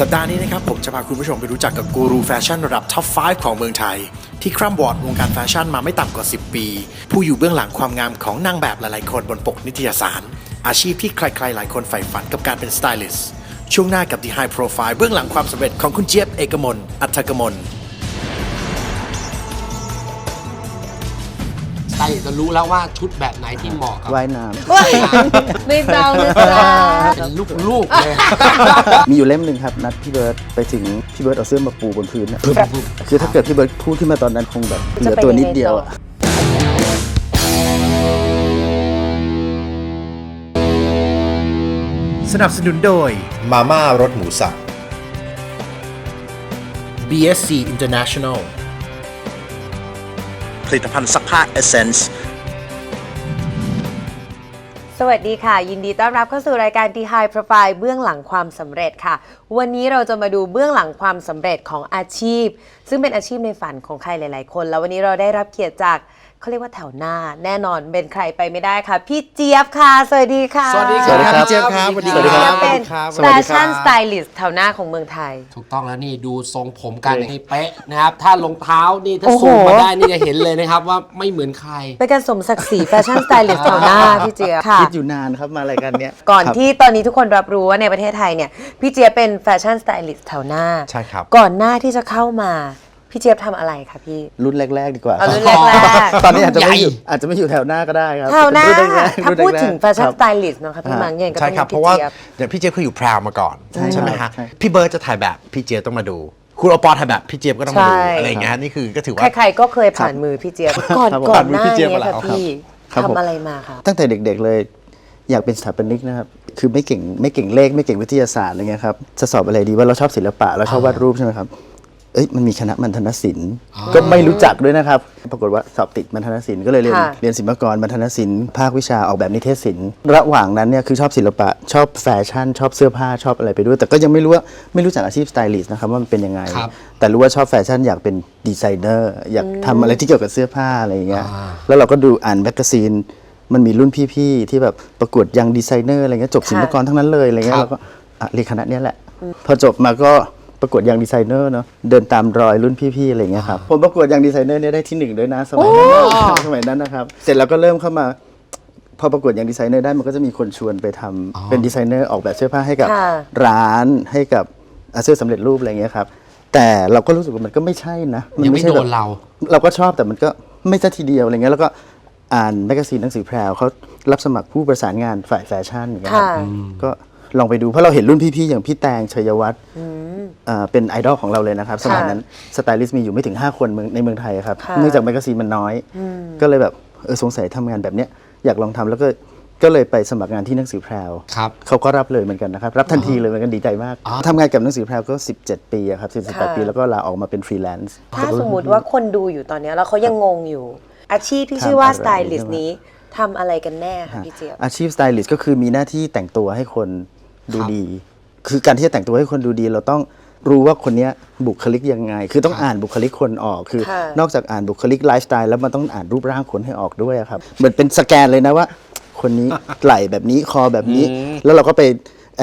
สัปดาห์นี้นะครับผมจะพาคุณผู้ชมไปรู้จักกับกูรูแฟชั่นระดับท็อป 5 ของเมืองไทย ที่คร่ำวอดวงการแฟชั่นมาไม่ต่ำกว่า 10 ปี ผู้อยู่เบื้องหลังความงามของนางแบบหลายๆคนบนปกนิตยสาร อาชีพที่ใครๆ หลายคนใฝ่ฝันกับการเป็นสไตลิสต์ช่วงหน้ากับ The High Profile เบื้องหลังความสำเร็จของคุณเจี๊ยบเอกมลอัธกมล ใช่จะรู้แล้วว่าชุดแบบไหนที่เหมาะกับว่ายน้ไม่เบานะจ๊ะเป็นลูกๆเลยำมีอยู่เล่มหนึ่งครับ นัดพี่เบิร์ตไปถึงพี่เบิร์ตเอาเสื้อมาปูบนพื้นนะคือถ้าเกิดพี่เบิร์ตพูดขึ้นมาตอนนั้นคงแบบเหลือตัวนิดเดียวอะสนับสนุนโดย มาม่ารสหมูสับ BSC International ผลิตภัณฑ์ซักผ้า Essence สวัสดีค่ะ ยินดีต้อนรับเข้าสู่รายการ The High Profile เบื้องหลังความสำเร็จค่ะ วันนี้เราจะมาดูเบื้องหลังความสำเร็จของอาชีพ ซึ่งเป็นอาชีพในฝันของใครหลาย ๆ คน แล้ววันนี้เราได้รับเกียรติจาก เขาเรียกว่าแถวหน้า แน่นอนเป็นใครไปไม่ได้ค่ะ พี่เจี๊ยบค่ะ สวัสดีค่ะสวัสดีสวัสดีครับพี่เจี๊ยบครับสวัสดีพี่คเจี๊รัยบบเป็นสแฟวัสดีครับชั่นสไตลิสต์แถวหน้าของเมืองไทย ถูกต้องแล้วนี่ดูทรงผมกันให้เป๊ะนะครับ ถ้ารองเท้านี่ถ้าโอ้โหซูมมาได้นี่จะเห็นเลยนะครับว่าไม่เหมือนใคร เป็นการสมศักดิ์ศรีแฟชั่นสไตลิสต์แถวหน้าพี่เจี๊ยบค่ะคิดอยู่นานครับมารายการเนี้ยก่อนครับที่ตอนนี้ทุกคนรับรู้ว่าในประเทศไทยเนี่ยพี่เจี๊ยบเป็นแฟชั่นสไตลิสต์แถวหน้าใช่ครับก่อนหน้าที่จะเข้ามา พี่เจี๊ยบทำอะไรคะพี่ รุ่นแรก ๆ ดีกว่า เอารุ่นคบแรกๆตอนนี้อาจจะไม่อยู่ใหญ่อาจจะไม่อยู่แถวหน้าก็ได้ครับแถวหน้ารุ่นแรกๆถ้ารุ่นพูดแรกๆถึงแฟชั่นครับสไตลิสต์นะคะพี่อ่ามังยังก็ใช่ต้องครับมีเพราะว่าพี่จี๊ยบเดี๋ยวพี่เจี๊ยบเขาอยู่พราวมาก่อนใช่ใช่ไหมครัฮะบใช่ พี่เบิร์ดจะถ่ายแบบพี่เจี๊ยบต้องมาดู คุณโอปอถ่ายแบบพี่เจี๊ยบก็ต้องมาดูใช่ อะไรอย่างเงี้ยนี่คือก็ถือว่า ใครๆก็เคยผ่านมือพี่เจี๊ยบก่อนครับผมก่อนหน้าผ่านมือพี่เจี๊ยบนี้มาแล้ค่ะวพี่ครับผม ทำอะไรมาคะ ตั้งแต่เด็ก ๆ เลยอยากเป็นสถาปนิกนะครับ คือไม่เก่งไม่เก่งเลขไม่เก่งวิทยาศาสตร์อะไรเงี้ยครับจะสอบอะไรดีว่าเราชอบศิลปะเราชอบวาดรูปใช่ไหมครับ เอ้ยมันมีคณะมัณฑนศิลป์ก็ไม่รู้จักด้วยนะครับ ปรากฏว่าสอบติดมัณฑนศิลป์ก็เลยเรียนค่ะ เรียนศิลปากรมัณฑนศิลป์ภาควิชาออกแบบนิเทศศิลป์ระหว่างนั้นเนี่ยคือชอบศิลปะชอบแฟชั่น ชอบเสื้อผ้าชอบอะไรไปด้วย แต่ก็ยังไม่รู้ว่าไม่รู้จักอาชีพสไตลิสต์นะครับว่ามันเป็นยังไง ครับ แต่รู้ว่าชอบแฟชั่นอยากเป็นดีไซเนอร์อยากทำอะไรที่เกี่ยวกับเสื้อผ้าอะไรอย่างเงี้ยอ่าแล้วเราก็ดูอ่านแมกกาซีน มันมีรุ่นพี่ๆ ที่แบบประกวดยังดีไซเนอร์อะไรเงี้ยจบศิลปากรทั้งนั้นเลยอะไรเงี้ยครับเราก็อะเรียนคณะเนี้ยแหละ พอจบมาก็ ประกวดยังดีไซเนอร์เนาะเดินตามรอยรุ่นพี่ๆอะไรเงี้ยครับผมประกวดยังดีไซเนอร์เนี่ยได้ที่หนึ่งด้วยนะสมัยนั้นนะสมัยนั้นนะครับ เสร็จแล้วก็เริ่มเข้ามา พอประกวดยังดีไซเนอร์ได้มันก็จะมีคนชวนไปทำเป็นดีไซเนอร์ออกแบบเสื้อผ้าให้กับ ค่ะ ร้านให้กับอะเสื้อสำเร็จรูปอะไรเงี้ยครับแต่เราก็รู้สึกว่ามันก็ไม่ใช่นะมัยังไม่ใช่โดแบบนเรา เราก็ชอบแต่มันก็ไม่ซะทีเดียวอะไรเงี้ยแล้วก็อ่านแมกกาซีนหนังสือแพรวเขารับสมัครผู้ประสานงานฝ่ายแฟชั่นอย่างเงี้ยครับค่ะ ก็ ลองไปดูเพราะเราเห็นรุ่นพี่ๆอย่างพี่แตงชัยวัฒน์อ่าเป็นไอดอลของเราเลยนะครับสมัยนั้นสไตลิสต์มีอยู่ไม่ถึง 5 คนเมืองในเมืองไทยครับค่ะ เนื่องจากแมกกาซีนมันน้อย ก็เลยแบบเออสงสัยทำงานแบบเนี้ยอยากลองทำแล้วก็ก็เลยไปสมัครงานที่หนังสือแพรวครับ เขาก็รับเลยเหมือนกันนะครับ รับทันทีเลยเหมือนกันดีใจมากทำงานกับหนังสือแพรวก็ 17 ปีอะครับค่ะ 18 ปีแล้วก็ลาออกมาเป็นฟรีแลนซ์ ถ้าสมมุติว่าคนดูอยู่ตอนเนี้ยแล้วเขายังงงอยู่ อาชีพที่ชื่อว่าสไตลิสต์นี้ทำอะไรกันแน่คะพี่เจี๊ยบ อาชีพสไตลิสต์ก็คือมีหน้าที่แต่งตัวให้คน ดูครับดี คือการที่จะแต่งตัวให้คนดูดีเราต้องรู้ว่าคนเนี้ยบุคลิกยังไง คือต้องอ่านบุคลิกคนออก คือค่ะนอกจากอ่านบุคลิกไลฟ์สไตล์แล้วมันต้องอ่านรูปร่างคนให้ออกด้วยอะครับ เหมือนเป็นสแกนเลยนะว่า คนนี้ไหล่แบบนี้คอแบบนี้ แล้วเราก็ไป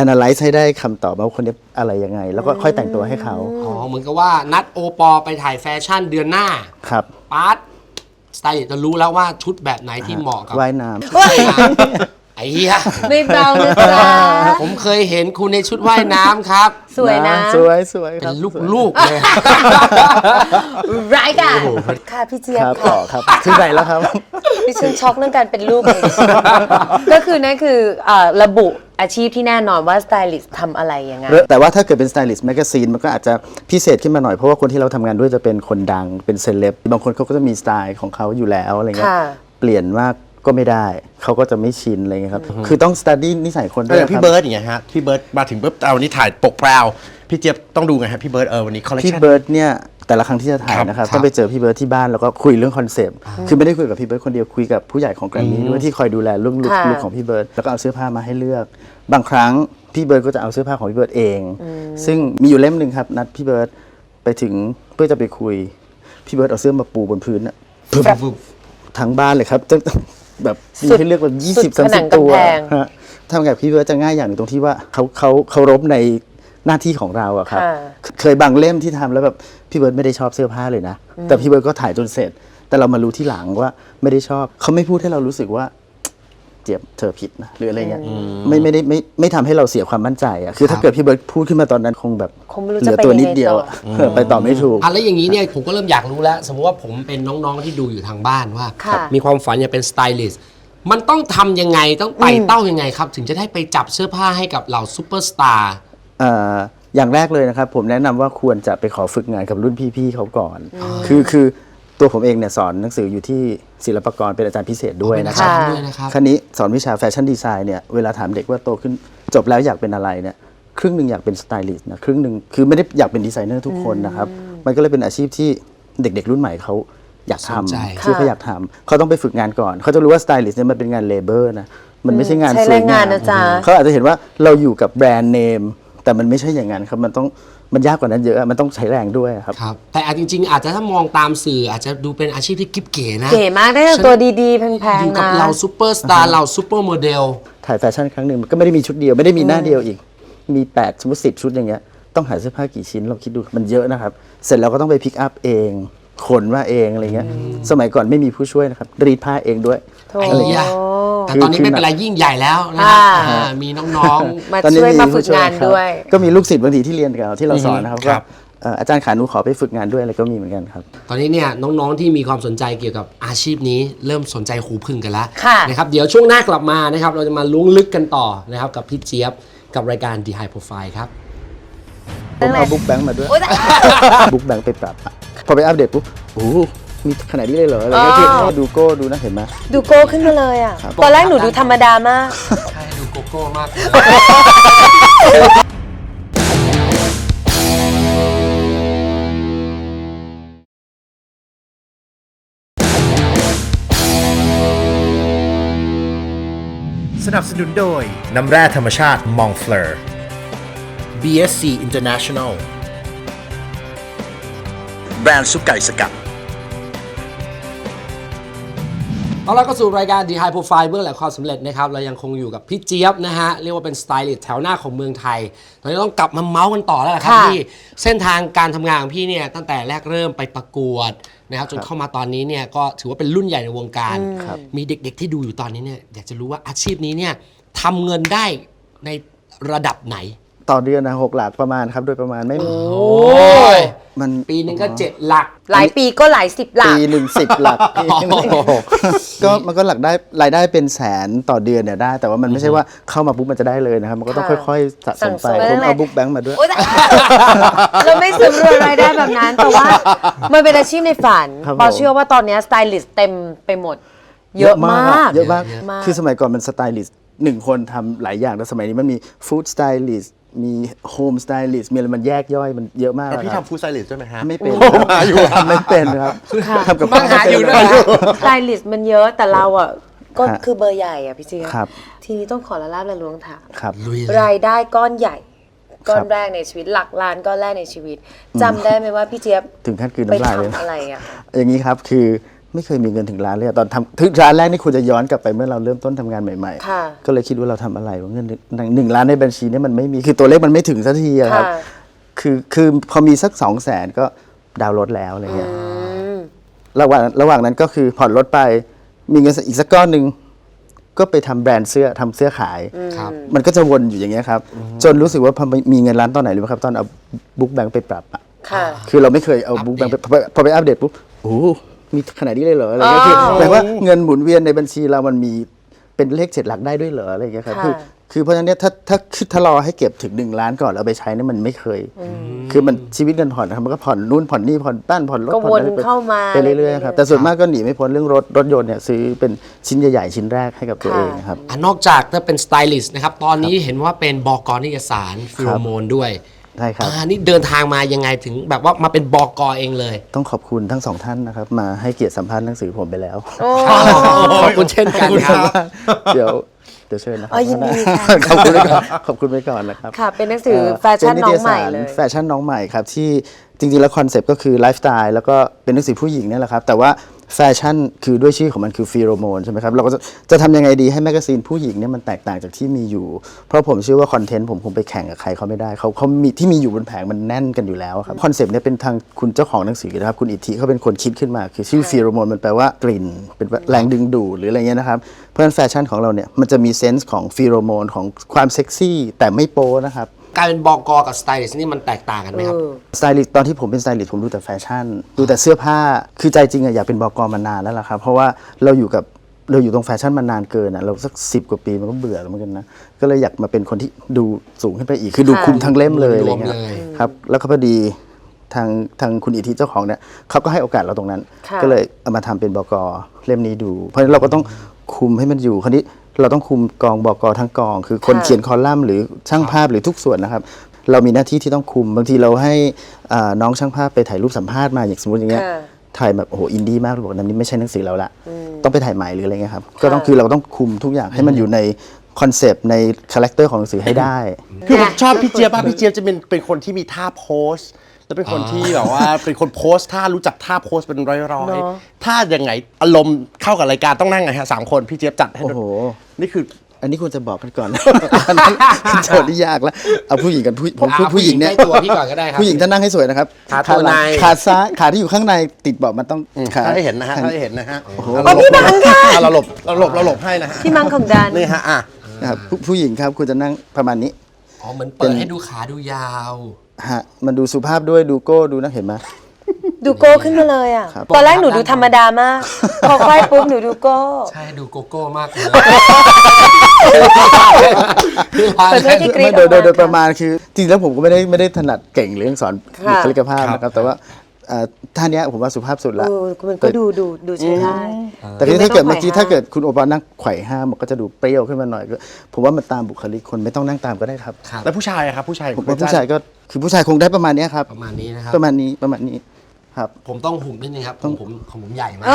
analyze ให้ได้คำตอบว่าคนนี้อะไรยังไง แล้วก็ค่อยแต่งตัวให้เขาอ๋อเหมือนกับว่านัดโอปอไปถ่ายแฟชั่นเดือนหน้าครับปาร์ตสไตล์จะรู้แล้วว่าชุดแบบไหนที่เหมาะกับว่ายน้ำว่า ยน้ำไอ้เหี้ยไม่เบานะจ๊ะผมเคยเห็นคุณในชุดว่ายน้ำครับ สวยนะ สวยสวยคเป็รับนลูกๆเลย ร้ายกาจค่ะพี่เจี๊ยบครับค่ะ ต่อครับถึงไหนแล้วครับ ดิฉันช็อกเรื่องการเป็นลูกเลยก็คือนั่นคือเอ่อระบุอาชีพที่แน่นอนว่าสไตลิสต์ทำอะไรยังไง แต่ว่าถ้าเกิดเป็น stylist magazine มันก็อาจจะพิเศษขึ้นมาหน่อย เพราะว่าคนที่เราทำงานด้วยจะเป็นคนดังเป็นเซเลบบางคนเขาก็จะมีสไตล์ของเขาอยู่แล้วอะไรเงี้ยค่ะ เปลี่ยนมาก ก็ไม่ได้ เขาก็จะไม่ชินอะไรเงี้ยครับ คือต้อง study นิสัยคนก็ด้วยอย่างคพี่รับเบิร์ดอย่างเงี้ยฮะพี่เบิร์ดมาถึงปุ๊บเอาวันนี้ถ่ายปกพราวพี่เจี๊ยบต้องดูไงฮะพี่เบิร์ดเออวันนี้คอลเลคพี่ชั่น เบิร์ดเนี่ยแต่ละครั้งที่จะถ่ายครับนะครับครับ ต้องไปเจอพี่เบิร์ดที่บ้านแล้วก็คุยเรื่องคอนเซปต์คือไม่ได้คุยกับพี่เบิร์ดคนเดียวคุยกับผู้ใหญ่ของแกรมมี่ด้วยที่คอยดูแลเรื่องลุคค่ะ ลุคของพี่เบิร์ดแล้วก็เอาเสื้อผ้ามาให้เลือก บางครั้งพี่เบิร์ดก็จะเอาเสื้อผ้าของพี่เบิร์ดเอง ซึ่งมีอยู่เล่มหนึ่งครับนัดพี่เบิร์ดไปถึงเพื่อจะไปคุยพี่เบิร์ดเอาเสื้อมาปูบนพื้นอะทั้งบ้านเลยครับจะ แบบมีสุดให้เลือกแบบยี่สุสิดบสามผนัสิบงกำตัวแพงฮะทำกับพี่เบิร์ดจะง่ายอย่างหนึ่งตรงที่ว่าเขาเขาเคารพในหน้าที่ของเราอะครับค่ะเคยบางเล่มที่ทำแล้วแบบพี่เบิร์ดไม่ได้ชอบเสื้อผ้าเลยนะ แต่พี่เบิร์ดก็ถ่ายจนเสร็จ แต่เรามารู้ที่หลังว่าไม่ได้ชอบ เขาไม่พูดให้เรารู้สึกว่า เจี๊ยบเธอผิดนะหรืออะไรเงี้ยไม่ไม่ได้ไม่ไม่ทำให้เราเสียความมั่นใจอะคือถ้าเกิดพี่เบิร์ดพูดขึ้นมาตอนนั้นคงแบบคงไม่รู้เหจะลือไปตัวยังไงนิดเดียวอะต่อเออไปต่อไม่ถูก อะแล้วอย่างนี้เนี่ยผมก็เริ่มอยากรู้แล้ว สมมติว่าผมเป็นน้องๆที่ดูอยู่ทางบ้านว่า ค่ะ มีความฝันอยากเป็นสไตลิสต์มันต้องทำยังไงต้องไต่เต้ายังไงครับ ถึงจะได้ไปจับเสื้อผ้าให้กับเหล่าซูเปอร์สตาร์ เอ่ออย่างแรกเลยนะครับ ผมแนะนำว่าควรจะไปขอฝึกงานกับรุ่นพี่ๆเขาก่อน คือคือ ตัวผมเองเนี่ยสอนหนังสืออยู่ที่ศิลปากรเป็นอาจารย์พิเศษด้วยเป็นนะอาคจารับรย์ด้วยนะครับ ครั้นี้สอนวิชาแฟชั่นดีไซน์เนี่ยเวลาถามเด็กว่าโตขึ้นจบแล้วอยากเป็นอะไรเนี่ยครึ่งหนึ่งอยากเป็นสไตลิสต์นะครึ่งหนึ่งคือไม่ได้อยากเป็นดีไซเนอร์ทุกคนนะครับ มันก็เลยเป็นอาชีพที่เด็กๆ รุ่นใหม่เขาอยากสนใจทำที่เขาอยากทำเขาต้องไปฝึกงานก่อนเขาจะรู้ว่าสไตลิสต์เนี่ยมันเป็นงานเลเบอร์นะมันไม่ใช่งานใช้สวยแรงงางานมนะจ๊ะเขาอาจจะเห็นว่าเราอยู่กับแบรนด์เนมแต่มันไม่ใช่อย่างนั้นครับมันต้อง มันยากกว่านั้นเยอะมันต้องใช้แรงด้วยครับ ครับ แต่อาจจริง ๆ อาจจะถ้ามองตามสื่ออาจจะดูเป็นอาชีพที่กิ๊บเก๋นะเก๋มากได้แต่ตัวดีๆ แพงอยู่ๆกับนะ เราซูเปอร์สตาร์เราซูเปอร์โมเดล ถ่ายแฟชั่นครั้งหนึ่งมันก็ไม่ได้มีชุดเดียวไม่ได้มีหน้าเดียวอีก มี8ปดสมมติสิชุดอย่างเงี้ยต้องหาเสื้อผ้ากี่ชิ้นเราคิดดูมันเยอะนะครับ เสร็จแล้วก็ต้องไปพิกอัพเองขนมาเองอะไรเงี้ยสมัยก่อนไม่มีผู้ช่วยนะครับรีดผ้าเองด้วย โถไอ้ยะแต่คือตอนนี้คือไม่เป็นไรยิ่งใหญ่แล้วนะครับอ่า อ่ามีน้อง มาตอนนี้ช่วยมาผู้ฝึกงานครับด้วย ก็มีลูกศิษย์บางทีที่เรียนกับเราที่เราสอนนะครับครัว่าบเอ่ออาจารย์ขาหนูขอไปฝึกงานด้วยอะไรก็มีเหมือนกันครับ ๆ ตอนนี้เนี่ยน้องๆที่มีความสนใจเกี่ยวกับอาชีพนี้ เริ่มสนใจหูพึ่งกันแล้วค่ะ นะครับเดี๋ยวช่วงหน้ากลับมานะครับเราจะมาล้วงลึกกันต่อนะครับกับพี่เจี๊ยบกับรายการ The High Profile ครับ ผมเอาบุ๊กแบงค์มาด้วย โอ๊ยแต่บุ๊กแบงค์ไปปรับอะพอไปอัปเดตปุ๊บโอ้โห มีขนาดนี้เลยเหรออะไรเงี้ยอ๋อคือดูโก้ดูนะเห็นไหม ดูโก้ขึ้นมาเลยอะตอนแรกหนูดูธรรมดามาก ใช่ดูโกโก้มากเลยสนับสนุนโดย น้ำแร่ธรรมชาติมองเฟลอร์ BSC International แบรนด์ซุปไก่สกัด เอาละก็สู่รายการ The High Profile เบื้องหลังความสำเร็จนะครับ เรายังคงอยู่กับพี่เจี๊ยบนะฮะ เรียกว่าเป็นสไตลิสต์แถวหน้าของเมืองไทย ตอนนี้ต้องกลับมาเมาส์กันต่อแล้วล่ะครับค่ะ พี่ เส้นทางการทำงานของพี่เนี่ยตั้งแต่แรกเริ่มไปประกวดนะครับจนเข้ามาตอนนี้เนี่ยก็ถือว่าเป็นรุ่นใหญ่ในวงการครับมีเด็กๆที่ดูอยู่ตอนนี้เนี่ยอยากจะรู้ว่าอาชีพนี้เนี่ยทำเงินได้ในระดับไหน ต่อเดือนนะหกหลักประมาณครับ โดยประมาณไม่โอ้ย มันปีหนึงก็เจ็ดหลัก หลายปีก็หลายสิบหลัก ปีหนึ่งสิบหลักปีหนึ่งก็มันก็หลักได้รายได้เป็นแสนต่อเดือนเนี่ยได้ แต่ว่ามันไม่ใช่ว่าเข้ามาปุ๊บมันจะได้เลยนะครับ มันก็ต้องค่ะค่อยๆสะสมไปสั่งสมผมไปเอาบุ๊กแบงค์มาด้วยโอ๊ยแต่เราไม่สำรวจรายได้แบบนั้น แต่ว่ามันเป็นอาชีพในฝันครับผมปอเชื่อว่าตอนเนี้สไตลิสต์เต็มไปหมดเยอะมากเยอะมากเยอะมากคือสมัยก่อนมันสไตลิสต์หนึ่งคนทำหลายอย่างแต่สมัยนี้มันมีฟู้ดสไตลิสต์ มีโฮมสไตลิสต์มีอะไรมันแยกย่อยมันเยอะมากแล้วพี่ครับ ทำฟู้ดไซลิสด้วยไหมฮะ ไม่เป็นโอ้มาอยู่ทำไม่เป็นครับทำกับบ้างหาอยู่ด้วยข้วสไตลิสต์มันเยอะแต่เราอะก็ฮะคือเบอร์ใหญ่อะพี่เจี๊ยบครับ ทีนี้ต้องขอละลาบละล้วงถามครับ ลุยเลยรายได้ก้อนใหญ่ ก้อนครับแรกในชีวิตหลักล้านก้อนแรกในชีวิตจำได้ไหมว่าพี่เจี๊ยบถึงขั้นคืนไปน้ำลายเลย ทำอะไรอะ อย่างนี้ครับคือ ไม่เคยมีเงินถึงล้านเลยอะตอนทำถึงร้านแรกนี่ควรจะย้อนกลับไปเมื่อเราเริ่มต้นทำงานใหม่ค่ะ ๆ ก็เลยคิดว่าเราทำอะไรวะเงินหนึ่งหนึ่งล้านในบัญชีเนี่ยมันไม่มีคือตัวเลขมันไม่ถึงสักทีอะครับ ค่ะ คือคือพอมีสักสองแสนก็ดาวน์รถแล้วอะไรเงี้ย อืม ระหว่างระหว่างนั้นก็คือผ่อนรถไปมีเงินอีกสักก้อนหนึ่งก็ไปทำแบรนด์เสื้อทำเสื้อขาย ครับ มันก็จะวนอยู่อย่างเงี้ยครับ จนรู้สึกว่าพอมีเงินล้านตอนไหนรู้ไหมครับ ตอนเอาบุ๊กแบงค์ไปปรับอะค่ะ คือเราไม่เคยเอาบุ๊กแบงค์ไปพอพอไปอัปเดตปุ๊บโอ้โห มีขนาดนี้เลยเหรออะไรเงี้ยคืออ๋อแปลว่าเงินหมุนเวียนในบัญชีเรามันมีเป็นเลขเจ็ดหลักได้ด้วยเหรออะไรเงี้ยครับค่ะคือคือเพราะฉะนั้นเนี่ยถ้าถ้าคือถ้ารอให้เก็บถึงหนึ่งล้านก่อนแล้วเอาไปใช้เนี่ยมันไม่เคย คือมันชีวิตเงินผ่อนนะครับมันก็ผ่อนนู่นผ่อนนี่ผ่อนบ้านผ่อนรถก็ผ่อนวนอะไรไปเข้ามาไปเรื่อยๆครับแต่ส่วนมากก็หนีไม่พ้นเรื่องรถรถยนต์เนี่ยซื้อเป็นชิ้นใหญ่ๆชิ้นแรกให้กับตัวเองนะครับอะนอกจากถ้าเป็นสไตลิสต์นะครับตอนนี้เห็นว่าเป็นบอกรนิยสารฟิโรโมนด้วย ใช่ครับ อ่านี่เดินทางมายังไงถึงแบบว่ามาเป็นบอกรเองเลยต้องขอบคุณทั้งสองท่านนะครับ มาให้เกียรติสัมภาษณ์หนังสือผมไปแล้วโอ้ ขอบคุณเช่นกันครับ เดี๋ยวเดี๋ยวเชิญนะครัอ๋อยินดีค่ะ ขอบคุณไว้ก่อนขอบคุณไว้ก่อนนะครับ ค่ะ เป็นหนังสือแฟชั่นน้องใหม่เลย แฟชั่นน้องใหม่ครับที่จริงๆแล้วคอนเซปต์ก็คือไลฟ์สไตล์แล้วก็เป็นหนังสือผู้หญิงเนี่ยแหละครับ แต่ว่า แฟชั่นคือด้วยชื่อของมันคือฟีโรโมนใช่ไหมครับ เราก็จะจะทำยังไงดีให้แมกกาซีนผู้หญิงเนี่ยมันแตกต่างจากที่มีอยู่ เพราะผมเชื่อว่าคอนเทนต์ผมคงไปแข่งกับใครเขาไม่ได้เขาเขามีที่มีอยู่บนแผงมันแน่นกันอยู่แล้วครับคอนเซปต์เนี่ยเป็นทางคุณเจ้าของหนังสือนะครับ คุณอิทธิเขาเป็นคนคิดขึ้นมา คือชื่อฟีโรโมนมันแปลว่ากลิ่น เป็นแรงดึงดูดหรืออะไรเงี้ยนะครับ เพราะฉะนั้นแฟชั่นของเราเนี่ยมันจะมีเซนส์ของฟีโรโมนของความเซ็กซี่แต่ไม่โป๊นะครับ กลายเป็นบอกอกับสไตลิสต์นี่มันแตกต่างกันไหมครับ สไตลิสต์ตอนที่ผมเป็นสไตลิสต์ผมดูแต่แฟชั่น ดูแต่เสื้อผ้าคือใจจริงอะอยากเป็นบอกอมานานแล้วล่ะครับ เพราะว่าเราอยู่กับเราอยู่ตรงแฟชั่นมานานเกินอะเราสักสิบกว่าปีมันก็เบื่อแล้วเหมือนกันนะก็เลยอยากมาเป็นคนที่ดูสูงขึ้นไปอีกคือดูค่ะคุมทั้งเล่มเลยรอะไรวมเงี้ยเลยครับแล้วก็พอดีทางทางคุณอิทธิเจ้าของเนี่ยเขาก็ให้โอกาสเราตรงนั้นค่ะก็เลยเอามาทำเป็นบอกอเล่มนี้ดู เพราะฉะนั้นเราก็ต้องคุมให้มันอยู่คราวนี้ เราต้องคุมกองบอกอทั้งกอง คือคนค่ะ เขียนคอลัมน์หรือช่างภาพหรือทุกส่วนนะครับ เรามีหน้าที่ที่ต้องคุม บางทีเราให้อ่าน้องช่างภาพไปถ่ายรูปสัมภาษณ์มาอย่างสมมติอย่างเงี้ยค่ะ ถ่ายแบบโอ้โหอินดี้มากเราบอกว่านี่ไม่ใช่หนังสือเราละต้องไปถ่ายใหม่หรืออะไรเงี้ยครับก็ต้องคือเราต้องคุมทุกอย่างให้มันอยู่ในคอนเซปต์ในคาแรคเตอร์ของหนังสือให้ได้ คือผมชอบพี่เจี๊ยบมากพี่เจี๊ยบจะเป็นเป็นคนที่มีท่าโพสต์ แล้วเป็นคนที่แบบว่าเป็นคนโพสต์ท่ารู้จักท่าโพสต์เป็นร้อยเนๆอะท่ายังไงอารมณ์เข้ากับรายการต้องนั่งไงฮะสามคนพี่เจี๊ยบจัดให้โอ้ดูโหนี่คืออันนี้ควรจะบอกกันก่อนอันนั้นโจทย์ที่ยากแล้วเอาผู้หญิงกันผู้ผมพูดอ่าผู้หญิงเนี่ยผู้หญิงใกล้ตัวพี่ก่อนก็ได้ครับผู้หญิงถ้านั่งให้สวยนะครับขาตัวหลังในขาซ้ายขาที่อยู่ข้างในติดเบาะมันต้องขาถ้าให้เห็นนะฮะถ้าให้เห็นนะฮะโอ้พี่บังค่ะอ่เราหลบเราหลบเราหลบให้นะฮะพี่มังของดันนี่ฮะอะนะครับผู้ผู้หญิงครับคุณจะนั่งประมาณนี้อ๋อเหมือนเปิดให้ดูขาดูยาว ฮะมันดูสุภาพด้วยดูโก้ดูนะเห็นไหม ดูโก้ขึ้นมาเลยอะ ครับ ตอนแรกหนูดูธรรมดามาก พอค่อยปุ๊บหนูดูโก้ ใช่ดูโกโก้มากเลยขอโทษที่ กรี๊ดไม่โดยโดยออกมาโดยประมาณคือจริงๆแล้วผมก็ไม่ได้ไม่ได้ถนัดเก่งเรื่องสอนค่ะ บุคลิกภาพนะครับ แต่ว่าเอ่อท่าเนี้ยผมว่าสุภาพสุดเอละอมันก็ดูดูดูใช้ได้ แต่ทีนี้ถ้าเกิดไม่ต้องเมื่อกี้ไขว่ห้าม ถ้าเกิดคุณโอปอลนั่งไขว่ห้ามมันก็จะดูเปรี้ยวขึ้นมาหน่อยก็ผมว่ามันตามบุคลิกคนไม่ต้องนั่งตามก็ได้ครับ ครับ แล้วผู้ชายอะครับผู้ชายผมว่าผู้ชายก็ คือผู้ชายคงได้ประมาณเนี้ยครับ ประมาณนี้นะครับ ประมาณนี้ประมาณนี้ครับ ผมต้องหุบนิดนึงครับของผมของผมใหญ่มาก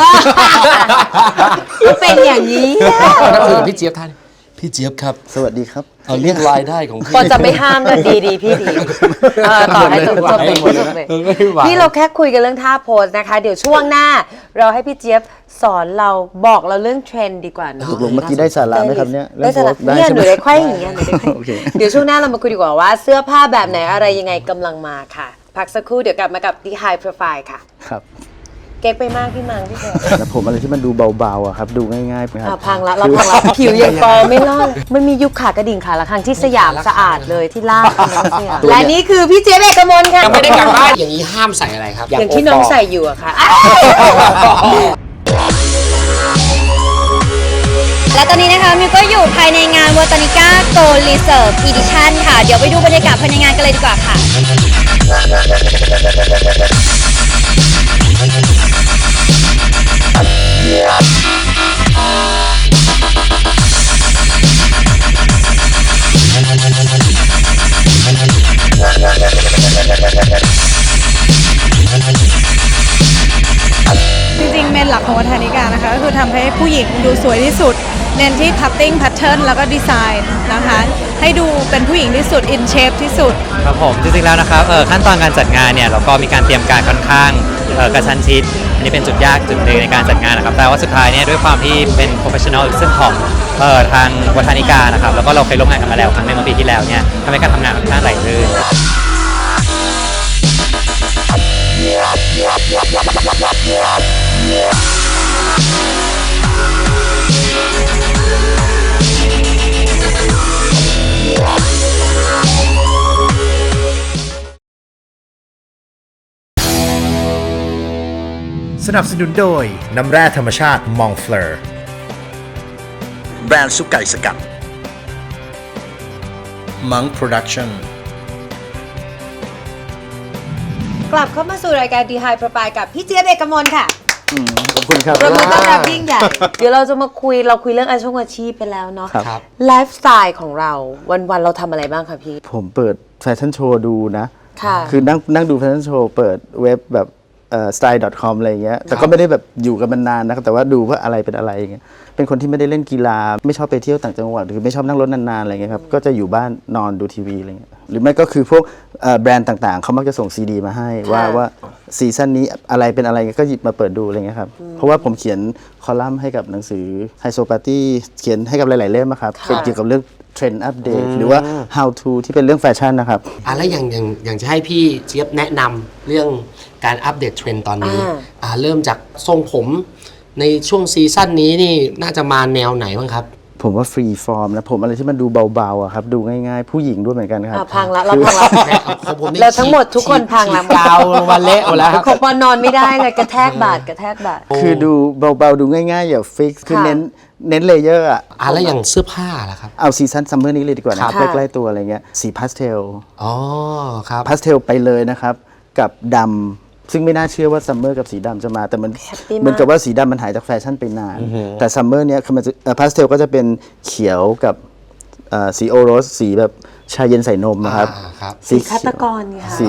ก็เป็นอย่างนี้อะแล้วคุยกับพี่เจี๊ยบท่าน พี่เจี๊ยบครับ สวัสดีครับ เอาเรียกรายได้ของพี่พอจะไม่ห้ามก็ดีดีพี่ดีเออต่อให้จบจบเลยจบเลยเออไม่ไหวพี่เราแค่คุยกันเรื่องท่าโพสนะคะ เดี๋ยวช่วงหน้า เราให้พี่เจี๊ยบสอนเราบอกเราเรื่องเทรนด์ดีกว่าเนอะตกลงเมื่อกี้ได้สาระไหมครับเนี่ยได้สาระเรื่องโพสต์ได้เนี่ยใช่หไหมนูได้ไขว้อย่างเงี้ยหนูได้ไขว้โอเคเดี๋ยวช่วงหน้าเรามาคุยดีกว่าว่าเสื้อผ้าแบบไหนอะไรยังไงกำลังมาค่ะ พักสักครู่เดี๋ยวกลับมากับ The High Profile ค่ะ ครับ เก๊กไปมากพี่มังพี่เจี๊ยบแล้วผมอะไรที่มันดูเบาๆอะครับ ดูง่ายๆไปครัอะบพังละเราพังละผิวยังฟองไม่รอดมันมียุคขากระดิ่งขาละครั้งที่สยามสะอาดเลยที่ลากกันนะสยามและนี่คือพี่เจี๊ยบเอกมลค่ะยังไม่ได้กลับบ้านอย่างนี้ห้ามใส่อะไรครับอย่างที่น้องใส่อยู่อะค่ะ และตอนนี้นะคะมิวก็อยู่ภายในงาน w o t a n i c a Go Reserve Edition ค่ะ เดี๋ยวไปดูบรรยากาศภายในงานกันเลยดีกว่าค่ะ จริงๆ เมนหลักของวัฒนิกานะคะ ก็คือทำให้ผู้หญิงดูสวยที่สุด เน้นที่ cutting pattern แล้วก็ดีไซน์นะคะ ให้ดูเป็นผู้หญิงที่สุด in shape ที่สุด ครับผมจริงๆแล้วนะครับเออขั้นตอนการจัดงานเนี่ยเราก็มีการเตรียมการค่อนข้างเอ่อกระชั้นชิด อันนี้เป็นจุดยากจุดหนึ่งในการจัดงานนะครับ แต่ว่าสุดท้ายเนี่ยด้วยความที่เป็น professional ซึ่งของเอ่อทางวัฒนิกานะครับ แล้วก็เราเคยร่วมงานกันมาแล้วครั้งในงเมื่อปีที่แล้วเนี่ยทำให้การทำงานค่อนข้างไหลลื่น สนับสนุนโดย น้ำแร่ธรรมชาติมองเฟลอร์แบรนด์ซุปไก่สกัดมังโปรดักชั่นกลับเข้ามาสู่รายการ The High Profile กับพี่เจี๊ยบเอกมลค่ะอืมขอบคุณครับประมือต้อนรับยิ่งใหญ่ เดี๋ยวเราจะมาคุยเราคุยเรื่องอาชีพอาชีพไปแล้วเนาะครับครับไลฟ์สไตล์ของเราวันๆเราทำอะไรบ้างคะพี่ ผมเปิดแฟชั่นโชว์ดูนะ ค่ะ คือนั่งนั่งดูแฟชั่นโชว์เปิดเว็บแบบ เอ่อ style.com อะไรอย่างเงี้ย แต่ก็ไม่ได้แบบอยู่กันมานานนะครับ แต่ว่าดูว่าอะไรเป็นอะไรอย่างเงี้ย เป็นคนที่ไม่ได้เล่นกีฬา ไม่ชอบไปเที่ยวต่างจังหวัด หรือไม่ชอบนั่งรถนานๆอะไรเงี้ยครับ ก็จะอยู่บ้านนอนดูทีวีอะไรเงี้ย หรือไม่ก็คือพวกเอ่อแบรนด์ต่างๆ เขามักจะส่งซีดีมาให้ว่าว่าซีซั่นนี้อะไรเป็นอะไรก็หยิบมาเปิดดูอะไรเงี้ยครับ เพราะว่าผมเขียนคอลัมน์ให้กับหนังสือไฮโซปาร์ตี้ เขียนให้กับหลายๆเล่มอะครับ เป็นเกี่ยวกับเรื่องเทรนด์อัปเดตหรือว่า how to ที่เป็นเรื่องแฟชั่นนะครับอะแล้วอย่างอย่างอย่างจะให้พี่เจี๊ยบแนะนำเรื่อง การอัปเดตเทรนด์ตอนนี้อ่า อ่าเริ่มจากทรงผมในช่วงซีซั่นนี้นี่น่าจะมาแนวไหนบ้างครับ ผมว่าฟรีฟอร์มนะผมอะไรที่มันดูเบาๆอะครับ ดูง่ายๆ ผู้หญิงด้วยเหมือนกันครับอะพังละเราพังละของผมนี่แล้วทั้งหมดทุกคนพังละฉีกกาวลงมาเละหมดแล้วครับ ของปอนนอนไม่ได้เลยกระแทกบาดกระแทกบาด คือดูเบาๆ ดูง่ายๆ อย่าฟิกคือค่ะ เน้นเน้นเลเยอร์อะอะแล้วอย่างเสื้อผ้าล่ะครับ เอาซีซั่นซัมเมอร์นี้เลยดีกว่าครันะบใกล้ๆตัวอะไรเงี้ยสีพาสเทล อ๋อครับ พาสเทลไปเลยนะครับ กับดำ ซึ่งไม่น่าเชื่อว่าซัมเมอร์กับสีดำจะมา แต่มัน Happy เหมือนกับว่าสีดำมันหายจากแฟชั่นไปนาน แต่ซัมเมอร์เนี้ยคือมันจะพาสเทลก็จะเป็นเขียวกับเอ่อสีโอโรส สีแบบชาเย็นใส่นมนะครับ อ่าครับ สีเขียวฆาตกรไงคะ สี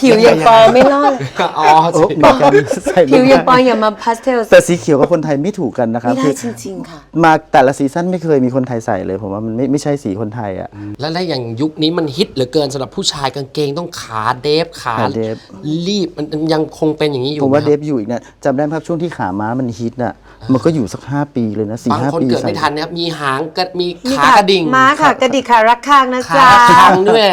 ผิวยังปอไม่รอดอ๋อโอ้เหมือนกันใส่ผิวไม่ยังปอได้อย่ามาพาสเทลแต่สีเขียวกับคนไทยไม่ถูกกันนะครับไม่ได้คือจริงๆค่ะ มาแต่ละซีซั่นไม่เคยมีคนไทยใส่เลย ผมว่ามันไม่ไม่ใช่สีคนไทยอะ แล้วแล้วอย่างยุคนี้มันฮิตเหลือเกินสำหรับผู้ชายกางเกงต้องขาเดฟขาขาเดฟ รีบมันมันยังคงเป็นอย่างนี้อยู่ผมว่าไหเดครับฟอยู่อีกนะจำได้ไหมครับช่วงที่ขาม้ามันฮิตอะ มันก็อยู่สักห้าปีเลยนะสี่บางห้าคนปีเกิดใส่ไม่ทันนะครับมีหางกระมีมีขากระดิ่งม้าค่ะกระดิกขารักข้างนะขาจ๊ะคังด้วย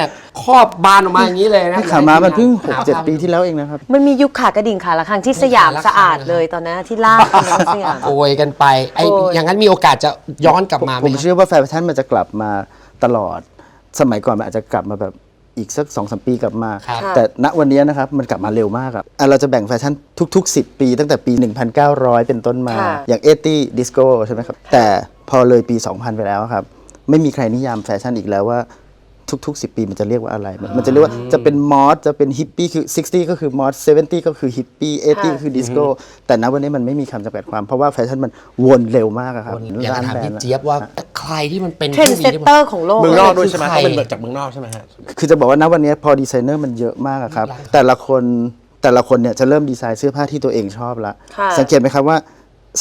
ครอบบานออกมาอย่างนี้เลยนะ ขาม้ามันเพิ่งหกาเจ็ดภาพปีที่แล้วเองนะครับ มันมียุคขากระดิ่งขาละข้างที่สยามขาละข้างสะอาดเลยตอนนั้นที่ลากกันทั้งสยามโกยกันไปไอ้โอ้ยอย่างนั้นมีโอกาสจะย้อนกลับมาไหผมมครับ เชื่อว่าแฟชั่นมันจะกลับมาตลอด สมัยก่อนมันอาจจะกลับมาแบบ อีกสักสองสมปีกลับมา ครับ แต่ณวันนี้นะครับมันกลับมาเร็วมากอะอะเราจะแบ่งแฟชั่นทุก ๆ 10 ปี ตั้งแต่ปี 1900 เป็นต้นมา ค่ะ อย่างเอตี้ดิสโก้ใช่ไหมครับ แต่พอเลยปี 2000 ไปแล้วครับ ไม่มีใครนิยามแฟชั่นอีกแล้วว่า ทุก ๆ 10 ปีมันจะเรียกว่าอะไรมันมันจะเรียกว่าจะเป็นมอสจะเป็นฮิปปี้คือ 60 ก็คือมอส70 ก็คือฮิปปี้80 ก็คือดิสโก้แต่ณวันนี้มันไม่มีคำจำกัดความ เพราะว่าแฟชั่นมันวนเร็วมากอะครับอยากจะถามพี่เจี๊ยบว่าใครที่มันเป็นเทรนด์เซตเตอร์ของโลกเมืองนอกด้วยใช่ไหมคือใครเขาเป็นแบบจากเมืองนอกใช่ไหมฮะคือจะบอกว่าณวันนี้พอดีไซเนอร์มันเยอะมากอะครับแต่ละคนแต่ละคนเนี่ยจะเริ่มดีไซน์เสื้อผ้าที่ตัวเองชอบละค่ะสังเกตไหมครับว่า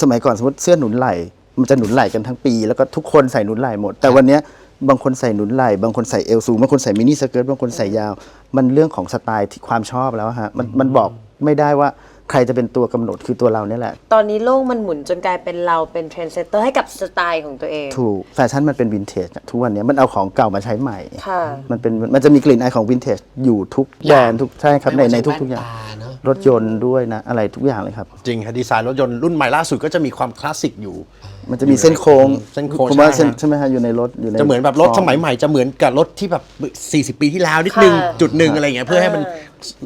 สมัยก่อนสมมติเสื้อหนุนไหล่มันจะหนุนไหล่กันทั้งปี แล้วก็ทุกคนใส่หนุนไหล่หมด แต่วันเนี้ย บางคนใส่หนุนไหล่บางคนใส่เอวสูงบางคนใส่มินิสเกิร์ตบางคนใส่ยาว มันเรื่องของสไตล์ที่ความชอบแล้วฮะมันมันบอกไม่ได้ว่าใครจะเป็นตัวกำหนดคือตัวเราเนี่ยแหละ ตอนนี้โลกมันหมุนจนกลายเป็นเราเป็นเทรนด์เซตเตอร์ให้กับสไตล์ของตัวเอง ถูกแฟชั่นมันเป็นวินเทจอะทุกวันเนี้ยมันเอาของเก่ามาใช้ใหม่ค่ะมันเป็นมันจะมีกลิ่นอายของวินเทจอยู่ทุกแบรนด์ทุกใช่ครับในในทุกๆอย่างแว่นตาเนอะรถยนต์ด้วยนะอะไรทุกอย่างเลยครับ จริงค่ะดีไซน์รถยนต์รุ่นใหม่ล่าสุดก็จะมีความคลาสสิกอยู่ มันจะมีเส้นโค้งเส้นโค้งผมว่าใช่เส้นฮะ ใช่ไหมฮะอยู่ในรถอยู่ในจะเหมือนแบบรถสมัยใหม่จะเหมือนกับรถที่แบบ 40 ปีที่แล้วนิดนึง ค่ะจุดหนึ่งอะไรอย่างเงี้ยเพื่อให้มัน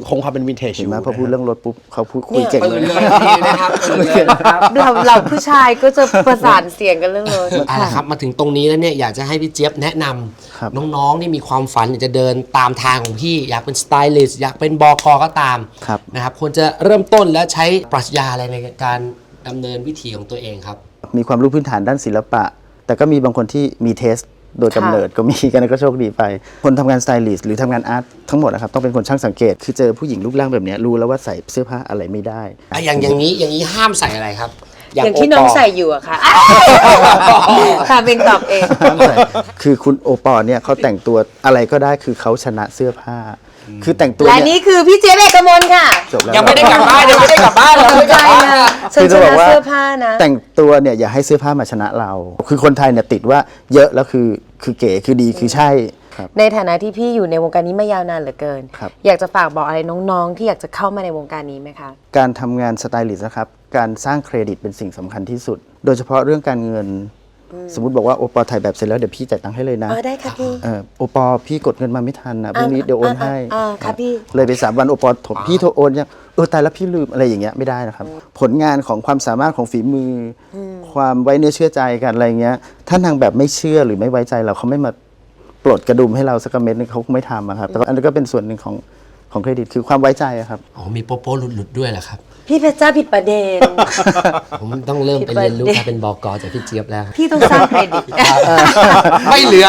คงความเป็นวินเทจอเห็นยู่ไหมพอพูดนะฮะเรื่องรถปุ๊บเขาพูดคุยเก่งปืเลนย เลยดีนะครับปืนเลยนะครับ เราเราผู้ชายก็จะประสานเสียงกันเรื่องรถเอาละครับมาถึงตรงนี้แล้วเนี่ยอยากจะให้พี่เจี๊ยบแนะนำครับ น้องๆนี่มีความฝันอยากจะเดินตามทางของพี่อยากเป็นสไตลิสต์อยากเป็นบอกอก็ตามครับ นะครับควรจะเริ่มต้นและใช้ปรัชญาอะไรในการดำเนินวิถีของตัวเองครับ มีความรู้พื้นฐานด้านศิลปะ แต่ก็มีบางคนที่มีเทสโดยกำเนิดก็มีกันก็โชคดีไป คนทำงานสไตลิสต์หรือทำงานอาร์ตทั้งหมดนะครับ ต้องเป็นคนช่างสังเกต คือเจอผู้หญิงรูปร่างแบบเนี้ยรู้แล้วว่าใส่เสื้อผ้าอะไรไม่ได้อะอย่างอย่างนี้อย่างนี้ห้ามใส่อะไรครับ อย่างที่น้องใส่อยู่อะค่ะค่ะเป็นตอบเอง คือคุณโอปอล์เนี่ยเขาแต่งตัวอะไรก็ได้คือเขาชนะเสื้อผ้า คือแต่งตัวและเนี่ยนี่คือพี่เจี๊ยบเอกมลค่ะจบแล้วยังไม่ได้กลับบ้านยังไม่ได้กลับบ้านเลยสนใจนะฉันคือชจะบอนะกว่าเสื้อผ้านะ แต่งตัวเนี่ยอย่าให้เสื้อผ้ามาชนะเรา คือคนไทยเนี่ยติดว่าเยอะแล้วคือคือเก๋คือดีคือใช่ครับ ในฐานะที่พี่อยู่ในวงการนี้มายาวนานเหลือเกิน ครับ อยากจะฝากบอกอะไรน้องๆ ที่อยากจะเข้ามาในวงการนี้ไหมคะ การทำงานสไตลิสต์นะครับ การสร้างเครดิตเป็นสิ่งสำคัญที่สุด โดยเฉพาะเรื่องการเงิน สมมติบอกว่าโอปอถ่ายแบบเสร็จแล้วเดี๋ยวพี่จ่ายตังค์ให้เลยนะเออได้ค่ะพี่ เออโอปอพี่กดเงินมาไม่ทันนะพรุ่งนี้เดี๋ยวโอนให้อ่าอ่าค่ะพี่ เลยไปสามวันโอปอถมพี่โทรโอนยังเออตายแล้วพี่ลืมอะไรอย่างเงี้ยไม่ได้นะครับ ผลงานของความสามารถของฝีมืออความไว้เนื้อเชื่อใจกันอะไรเงี้ย ถ้านางแบบไม่เชื่อหรือไม่ไว้ใจเราเขาไม่มาปลดกระดุมให้เราสักเม็ดนึงเขาคงไม่ทำอะครับแต่ว่าอันนี้นก็เป็นส่วนหนึ่งของของเครดิตคือความไว้ใจอะครับ อ๋อมีโปโป้หลุดๆด้วยเหรอครับ พี่เพชรจ้าผิดประเด็น ผมต้องเริ่มไปคิดว่าเรียนรู้การเป็นบอกอจากพี่เจี๊ยบแล้ว พี่ต้องสร้างเครดิต ไม่เหลือ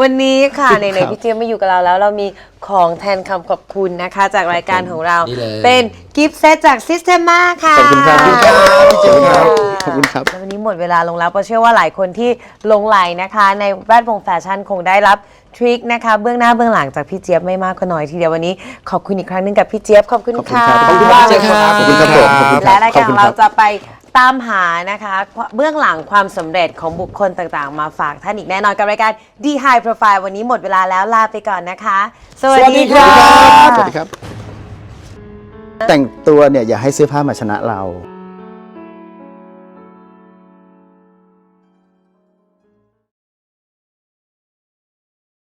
วันนี้ค่ะในในๆพี่เจี๊ยบไม่อยู่กับเราแล้ว เรามีของแทนคำขอบคุณนะคะ จากรายการของเรานี่เลยเป็นกิฟต์เซตจาก Systema ค่ะขอบคุณครับขอบคุณครับพี่เจี๊ยบครับขอบคุณครับแล้ววันนี้หมดเวลาลงแล้วเพราะเชื่อว่าหลายคนที่หลงไหลนะคะ ในแวดวงแฟชั่นคงได้รับ ทริคนะคะเบื้องหน้าเบื้องหลังจากพี่เจี๊ยบไม่มากก็น้อยทีเดียววันนี้ขอบคุณอีกครั้งหนึงกับพี่เจี๊ยบขอบคุณค่ะขอบคุณครับขอบคุณครับขอบคุณครับผมขอบคุณครับและรายการขอบขคุอณงครัเราบจะไปตามหานะคะเบื้องหลังความสำเร็จของบุคคลต่างๆ มาฝากท่านอีกแน่นอนกับรายการ D High Profile วันนี้หมดเวลาแล้วลาไปก่อนนะคะ สวัสดีค่ะ สวัสดีครับ แต่งตัวเนี่ยอย่าให้เสื้อผ้ามาชนะเรา